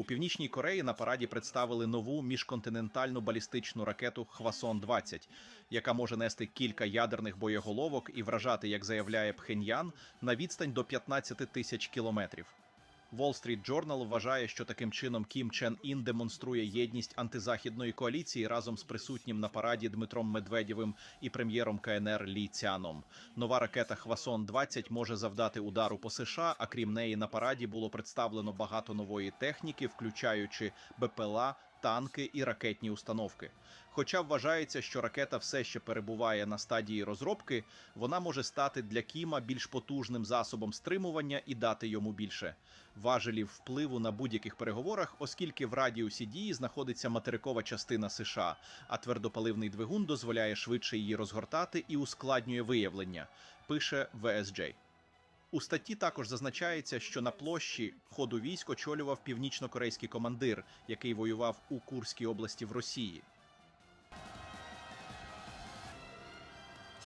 У північній Кореї на параді представили нову міжконтинентальну балістичну ракету Хвасон 20 яка може нести кілька ядерних боєголовок і вражати, як заявляє Пхеньян, на відстань до 15 тисяч кілометрів. Wall Street Journal вважає, що таким чином Кім Чен Ін демонструє єдність антизахідної коаліції разом з присутнім на параді Дмитром Медведєвим і прем'єром КНР Лі Цяном. Нова ракета Хвасон 20 може завдати удару по США. А крім неї, на параді було представлено багато нової техніки, включаючи БПЛА, танки і ракетні установки. Хоча вважається, що ракета все ще перебуває на стадії розробки, вона може стати для Кіма більш потужним засобом стримування і дати йому більше важелів впливу на будь-яких переговорах, оскільки в радіусі дії знаходиться материкова частина США, а твердопаливний двигун дозволяє швидше її розгортати і ускладнює виявлення. Пише VSJ. У статті також зазначається, що на площі ходу військ очолював північно-корейський командир, який воював у Курській області в Росії.